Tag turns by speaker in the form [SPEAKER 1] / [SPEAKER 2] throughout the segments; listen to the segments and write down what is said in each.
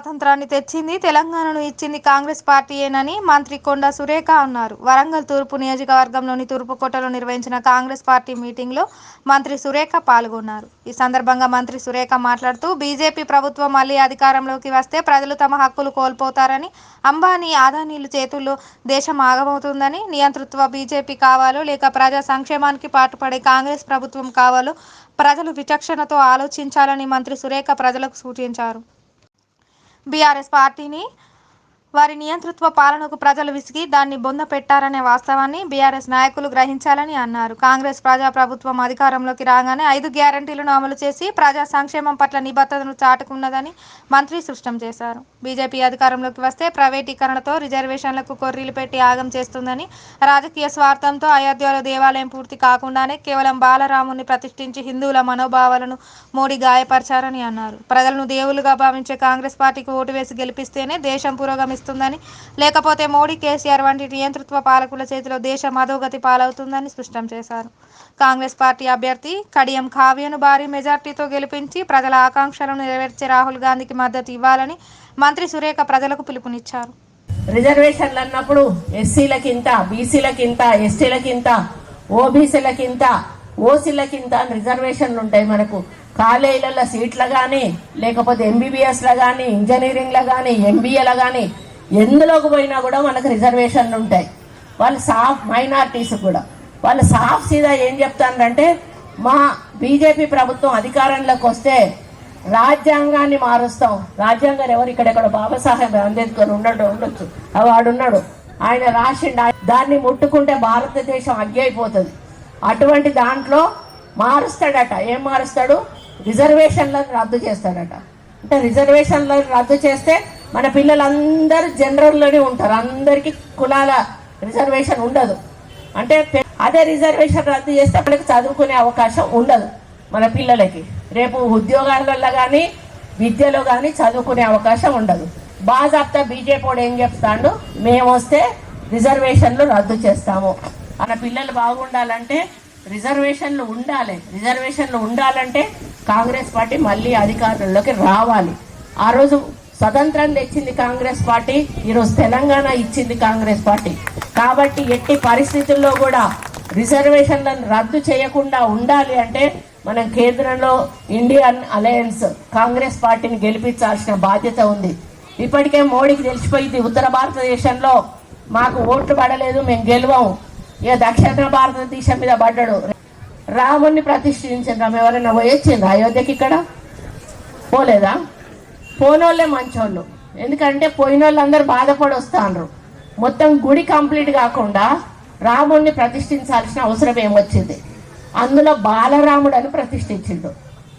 [SPEAKER 1] స్వాతంత్రాన్ని తెచ్చింది తెలంగాణను ఇచ్చింది కాంగ్రెస్ పార్టీయేనని మంత్రి కొండా సురేఖ అన్నారు. వరంగల్ తూర్పు నియోజకవర్గంలోని తూర్పుకోటలో నిర్వహించిన కాంగ్రెస్ పార్టీ మీటింగ్లో మంత్రి సురేఖ పాల్గొన్నారు. ఈ సందర్భంగా మంత్రి సురేఖ మాట్లాడుతూ బీజేపీ ప్రభుత్వం మళ్ళీ అధికారంలోకి వస్తే ప్రజలు తమ హక్కులు కోల్పోతారని అంబానీ ఆదానీలు చేతుల్లో దేశం ఆగమవుతుందని నియంతృత్వ బీజేపీ కావాలో లేక ప్రజా సంక్షేమానికి పాటుపడే కాంగ్రెస్ ప్రభుత్వం కావాలో ప్రజలు విచక్షణతో ఆలోచించాలని మంత్రి సురేఖ ప్రజలకు సూచించారు. బీఆర్ఎస్ పార్టీని వారి నియంతృత్వ పాలనకు ప్రజలు విసిగి దాన్ని బొంద పెట్టారనే వాస్తవాన్ని బీఆర్ఎస్ నాయకులు గ్రహించాలని అన్నారు. కాంగ్రెస్ ప్రజా ప్రభుత్వం అధికారంలోకి రాగానే ఐదు గ్యారంటీలను అమలు చేసి ప్రజా సంక్షేమం పట్ల నిబద్ధతను చాటుకున్నదని మంత్రి స్పష్టం చేశారు. బీజేపీ అధికారంలోకి వస్తే ప్రైవేటీకరణతో రిజర్వేషన్లకు కొర్రీలు పెట్టి ఆగం చేస్తుందని రాజకీయ స్వార్థంతో అయోధ్యలో దేవాలయం పూర్తి కాకుండానే కేవలం బాలరాముని ప్రతిష్ఠించి హిందువుల మనోభావాలను మోడీ గాయపరిచారని అన్నారు. ప్రజలను దేవులుగా భావించే కాంగ్రెస్ పార్టీకి ఓటు వేసి గెలిపిస్తేనే దేశం పురోగమిస్తుందని లేకపోతే మోడీ కేసీఆర్ వంటి నియంతృత్వ పాలకుల చేతిలో దేశం అధోగతి పాలవుతుందని స్పష్టం చేశారు. కాంగ్రెస్ పార్టీ అభ్యర్థి కడియం కావ్యను భారీ మెజార్టీతో గెలిపించి ప్రజల ఆకాంక్షలను నెరవేర్చే రాహుల్ గాంధీకి మద్దతు ఇవ్వాలని మంత్రి సురేఖ ప్రజలకు పిలుపునిచ్చారు.
[SPEAKER 2] రిజర్వేషన్లు అన్నప్పుడు ఎస్సీలకింత బీసీలకింత ఎస్టీలకింత ఓబీసీలకింత ఓసీలకింత రిజర్వేషన్లు ఉంటాయి మనకు. కాలేజీలలో సీట్ల కానీ లేకపోతే ఎంబీబీఎస్లో కానీ ఇంజనీరింగ్లో కానీ ఎంబీఏలో కానీ ఎందులోకి పోయినా కూడా మనకు రిజర్వేషన్లు ఉంటాయి. వాళ్ళు సాఫ్ మైనార్టీస్ కూడా. వాళ్ళు సాఫ్ సీదా ఏం చెప్తారంటే మా బీజేపీ ప్రభుత్వం అధికారంలోకి వస్తే రాజ్యాంగాన్ని మారుస్తాం. రాజ్యాంగం ఎవరు ఇక్కడెక్కడ బాబాసాహెబ్ అంబేద్కర్ ఉండడు ఉండొచ్చు. వాడున్నాడు ఆయన రాసిండు. ఆయన దాన్ని ముట్టుకుంటే భారతదేశం అగ్గి అయిపోతుంది. అటువంటి దాంట్లో మారుస్తాడట. ఏం మారుస్తాడు? రిజర్వేషన్లను రద్దు చేస్తాడట. అంటే రిజర్వేషన్లను రద్దు చేస్తే మన పిల్లలందరూ జనరల్లోనే ఉంటారు. అందరికీ కులాల రిజర్వేషన్ ఉండదు. అంటే అదే రిజర్వేషన్ రద్దు చేస్తే మనకు చదువుకునే అవకాశం ఉండదు మన పిల్లలకి. రేపు ఉద్యోగాలలో కానీ విద్యలో కానీ చదువుకునే అవకాశం ఉండదు. బాజాప్తా బీజేపీ ఏం చెప్తాడు? మేము వస్తే రిజర్వేషన్లు రద్దు చేస్తాము. మన పిల్లలు బాగుండాలంటే రిజర్వేషన్లు ఉండాలి. రిజర్వేషన్లు ఉండాలంటే కాంగ్రెస్ పార్టీ మళ్ళీ అధికారంలోకి రావాలి. ఆ రోజు స్వతంత్రం తెచ్చింది కాంగ్రెస్ పార్టీ ఈరోజు తెలంగాణ ఇచ్చింది కాంగ్రెస్ పార్టీ. కాబట్టి ఎట్టి పరిస్థితుల్లో కూడా రిజర్వేషన్లను రద్దు చేయకుండా ఉండాలి అంటే మనం కేంద్రంలో ఇండియన్ అలయన్స్ కాంగ్రెస్ పార్టీని గెలిపించాల్సిన బాధ్యత ఉంది. ఇప్పటికే మోడీకి తెలిసిపోయింది ఉత్తర భారతదేశంలో మాకు ఓట్లు పడలేదు మేము గెలవము ఇక దక్షిణ భారతదేశం మీద పడ్డాడు. రాముణ్ణి ప్రతిష్ఠించిన ఎవరైనా పోయొచ్చిండ్రు అయోధ్యకి ఇక్కడ? పోలేదా? పోనోళ్ళే మంచోళ్ళు. ఎందుకంటే పోయిన వాళ్ళందరూ బాధపడి వస్తాండ్రు. మొత్తం గుడి కంప్లీట్ కాకుండా రాముడిని ప్రతిష్ఠించాల్సిన అవసరం ఏమొచ్చింది? అందులో బాలరాముడు అని ప్రతిష్ఠించిండు.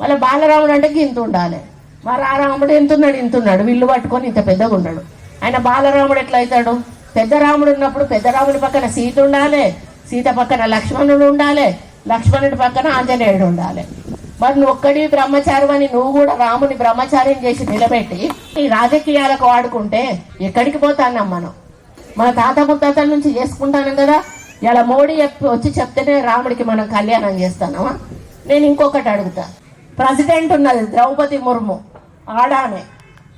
[SPEAKER 2] మళ్ళీ బాలరాముడు అంటే ఇంత ఉండాలి. మరి ఆ రాముడు ఎంత ఉన్నాడు ఇంత ఉన్నాడు విల్లు పట్టుకొని ఇంత పెద్దగా ఉన్నాడు. ఆయన బాలరాముడు ఎట్లా అవుతాడు పెద్ద రాముడు ఉన్నప్పుడు పెద్ద రాముడి పక్కన సీత ఉండాలి. సీత పక్కన లక్ష్మణుడు ఉండాలి. లక్ష్మణుడి పక్కన ఆంజనేయుడు ఉండాలి. మరి నువ్వు ఒక్కడి బ్రహ్మచారి అని నువ్వు కూడా రాముని బ్రహ్మచార్యం చేసి నిలబెట్టి ఈ రాజకీయాలకు వాడుకుంటే ఎక్కడికి పోతాన్నాం మనం? మన తాత ముత్తాతల నుంచి చేసుకుంటాను కదా. ఇలా మోడీ చెప్పి వచ్చి చెప్తేనే రాముడికి మనం కళ్యాణం చేస్తానమా? నేను ఇంకొకటి అడుగుతా. ప్రెసిడెంట్ ఉన్నది ద్రౌపది ముర్ము ఆడామె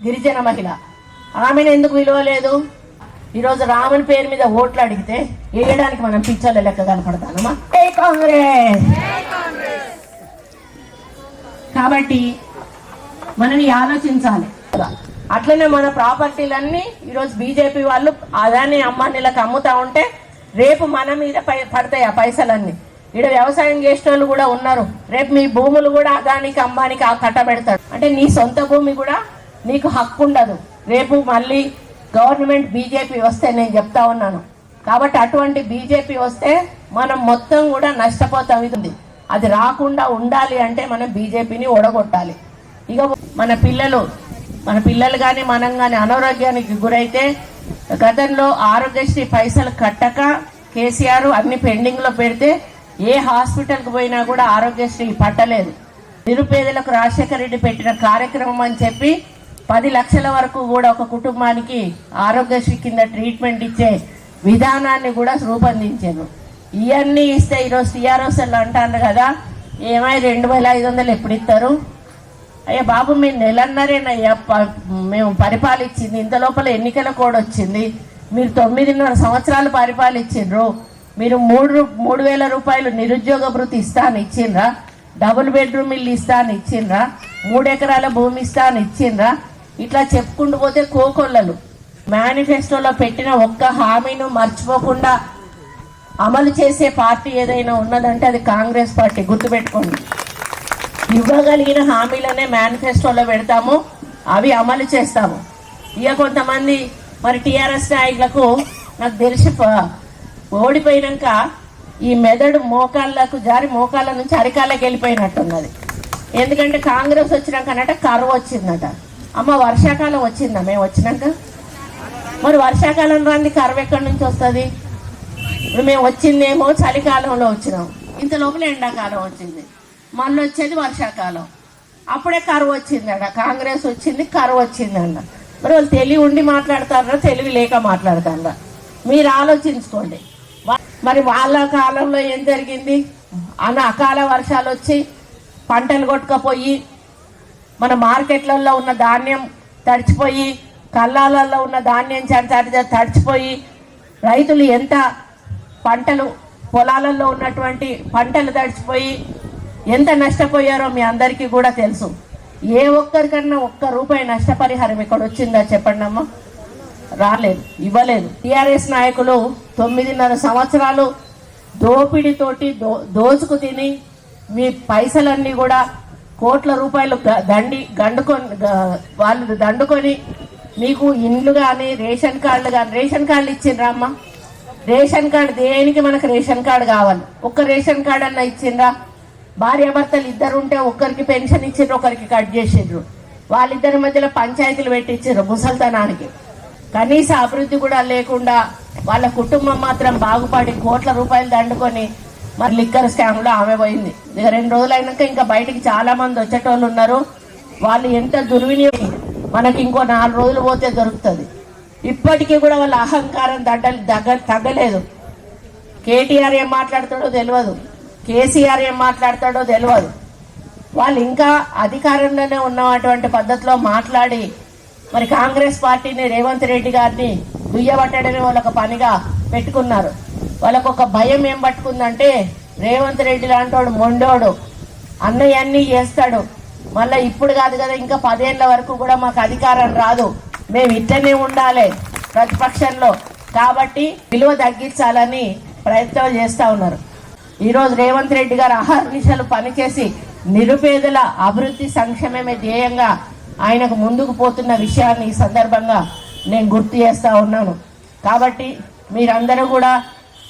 [SPEAKER 2] గిరిజన మహిళ. ఆమెను ఎందుకు విలువలేదు? ఈరోజు రాముని పేరు మీద ఓట్లు అడిగితే వేయడానికి మనం పిచ్చర్ల లెక్క కనపడతానమా? కాంగ్రెస్! కాబట్టి మనం ఆలోచించాలి. అట్లనే మన ప్రాపర్టీలన్నీ ఈరోజు బీజేపీ వాళ్ళు అదాని అమ్మానీలకు అమ్ముతా ఉంటే రేపు మన మీద పై పడతాయి ఆ పైసలన్నీ. ఇక్కడ వ్యవసాయం చేసిన వాళ్ళు కూడా ఉన్నారు. రేపు మీ భూములు కూడా అదానికి అమ్మానికి ఆ కట్టబెడతాడు అంటే నీ సొంత భూమి కూడా నీకు హక్కు ఉండదు. రేపు మళ్ళీ గవర్నమెంట్ బీజేపీ వస్తే నేను చెప్తా ఉన్నాను. కాబట్టి అటువంటి బీజేపీ వస్తే మనం మొత్తం కూడా నష్టపోతాం. ఇది అది రాకుండా ఉండాలి అంటే మనం బీజేపీని ఓడగొట్టాలి. ఇక మన పిల్లలు మన పిల్లలు కానీ మనం కానీ అనారోగ్యానికి గురైతే గతంలో ఆరోగ్యశ్రీ పైసలు కట్టక కేసీఆర్ అన్ని పెండింగ్లో పెడితే ఏ హాస్పిటల్కి పోయినా కూడా ఆరోగ్యశ్రీ పట్టలేదు. నిరుపేదలకు రాజశేఖర రెడ్డి పెట్టిన కార్యక్రమం అని చెప్పి పది లక్షల వరకు కూడా ఒక కుటుంబానికి ఆరోగ్యశ్రీ కింద ట్రీట్మెంట్ ఇచ్చే విధానాన్ని కూడా రూపొందించారు. ఇవన్నీ ఇస్తే ఈరోజు టీఆర్ఎస్ అంటారు కదా ఏమై రెండు వేల ఐదు వందలు ఎప్పుడు ఇస్తారు అయ్యా బాబు మీరు నెలన్నరేనయ్యా ప- మేము పరిపాలించింది ఇంత లోపల ఎన్నికల కోడ్ వచ్చింది. మీరు తొమ్మిదిన్నర సంవత్సరాలు పరిపాలించిండ్రు మీరు మూడు మూడు వేల రూపాయలు నిరుద్యోగ భృతి ఇస్తా అని ఇచ్చిండ్రా డబుల్ బెడ్రూమ్ ఇల్లు ఇస్తా అని ఇచ్చిండ్రా మూడు ఎకరాల భూమి ఇస్తా అని ఇచ్చిండ్రా ఇట్లా చెప్పుకుంటూ పోతే కోకొల్లలు. మేనిఫెస్టోలో పెట్టిన ఒక్క హామీను మర్చిపోకుండా అమలు చేసే పార్టీ ఏదైనా ఉన్నదంటే అది కాంగ్రెస్ పార్టీ గుర్తుపెట్టుకోండి. ఇవ్వగలిగిన హామీలనే మేనిఫెస్టోలో పెడతాము అవి అమలు చేస్తాము. ఇక కొంతమంది మరి టీఆర్ఎస్ నాయకులకు నాకు తెలిసి ఓడిపోయినాక ఈ మెదడు మోకాళ్ళకు జారి మోకాళ్ళ నుంచి అరికాళ్ళకి వెళ్ళిపోయినట్టున్నది. ఎందుకంటే కాంగ్రెస్ వచ్చినాకనట కరువు వచ్చిందట. అమ్మ వర్షాకాలం వచ్చిందా? మేము వచ్చినాక? మరి వర్షాకాలం రాంది కరువు ఎక్కడి నుంచి వస్తుంది? మేము వచ్చిందేమో చలికాలంలో వచ్చినాం. ఇంత లోపల ఎండాకాలం వచ్చింది. మళ్ళీ వచ్చేది వర్షాకాలం. అప్పుడే కరువు వచ్చిందట. కాంగ్రెస్ వచ్చింది కరువు వచ్చిందంట. మరి వాళ్ళు తెలివి ఉండి మాట్లాడతారా తెలివి లేక మాట్లాడతారా? మీరు ఆలోచించుకోండి. మరి వాళ్ళ కాలంలో ఏం జరిగింది? అన్న అకాల వర్షాలు వచ్చి పంటలు కొట్టుకపోయి మన మార్కెట్లలో ఉన్న ధాన్యం తడిచిపోయి కల్లాలలో ఉన్న ధాన్యం చ- తడిచిపోయి రైతులు ఎంత పంటలు పొలాలలో ఉన్నటువంటి పంటలు తడిచిపోయి ఎంత నష్టపోయారో మీ అందరికీ కూడా తెలుసు. ఏ ఒక్కరికన్నా ఒక్క రూపాయి నష్టపరిహారం ఇక్కడ వచ్చిందా చెప్పండి అమ్మా. రాలేదు ఇవ్వలేదు. టీఆర్ఎస్ నాయకులు తొమ్మిదిన్నర సంవత్సరాలు దోపిడీతోటి దో దోచుకు తిని మీ పైసలన్నీ కూడా కోట్ల రూపాయలు దండి గండుకొని వాళ్ళు దండుకొని మీకు ఇండ్లు కానీ రేషన్ కార్డులు కానీ రేషన్ కార్డులు ఇచ్చిండ్రా అమ్మ. రేషన్ కార్డు దేనికి మనకు రేషన్ కార్డు కావాలి? ఒక్క రేషన్ కార్డు అన్న ఇచ్చిండ్రా? భార్యాభర్తలు ఇద్దరు ఉంటే ఒక్కరికి పెన్షన్ ఇచ్చిండ్రు ఒకరికి కట్ చేసిండ్రు. వాళ్ళిద్దరి మధ్యలో పంచాయతీలు పెట్టించారు ముసల్తనానికి. కనీస అభివృద్ధి కూడా లేకుండా వాళ్ళ కుటుంబం మాత్రం బాగుపడి కోట్ల రూపాయలు దండుకొని మరి లిక్కర్ స్కామ్లో ఆమె పోయింది. ఇక రెండు రోజులు అయినాక ఇంకా బయటికి చాలా మంది వచ్చేటోళ్ళు ఉన్నారు. వాళ్ళు ఎంత దుర్వినియోగం? మనకి ఇంకో నాలుగు రోజులు పోతే దొరుకుతుంది. ఇప్పటికీ కూడా వాళ్ళ అహంకారం దడ్డ దగ్గ తగ్గలేదు కేటీఆర్ ఏం మాట్లాడతాడో తెలియదు కేసీఆర్ ఏం మాట్లాడతాడో తెలియదు వాళ్ళు ఇంకా అధికారంలోనే ఉన్నటువంటి పద్ధతిలో మాట్లాడి మరి కాంగ్రెస్ పార్టీని రేవంత్ రెడ్డి గారిని దుయ్యబట్టడమే వాళ్ళొక పనిగా పెట్టుకున్నారు. వాళ్ళకు ఒక భయం ఏం పట్టుకుందంటే రేవంత్ రెడ్డి లాంటోడు మొండోడు అన్నయ్య అన్నీ చేస్తాడు. మళ్ళీ ఇప్పుడు కాదు కదా ఇంకా పదేళ్ళ వరకు కూడా మాకు అధికారం రాదు. మేము ఇట్టనే ఉండాలి ప్రతిపక్షంలో. కాబట్టి విలువ తగ్గించాలని ప్రయత్నం చేస్తూ ఉన్నారు. ఈరోజు రేవంత్ రెడ్డి గారు అహర్నిశలు పనిచేసి నిరుపేదల అభివృద్ధి సంక్షేమమే ధ్యేయంగా ఆయనకు ముందుకు పోతున్న విషయాన్ని ఈ సందర్భంగా నేను గుర్తు చేస్తూ ఉన్నాను. కాబట్టి మీరందరూ కూడా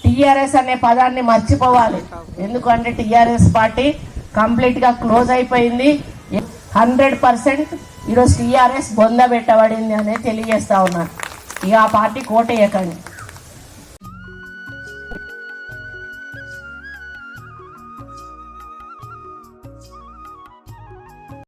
[SPEAKER 2] టీఆర్ఎస్ అనే పదాన్ని మర్చిపోవాలి. ఎందుకంటే టీఆర్ఎస్ పార్టీ కంప్లీట్గా క్లోజ్ అయిపోయింది. హండ్రెడ్ పర్సెంట్ ఈరోజు టీఆర్ఎస్ బొంద పెట్టబడింది అనేది తెలియజేస్తా ఉన్నాను ఇక ఆ పార్టీ కోటేయకండి.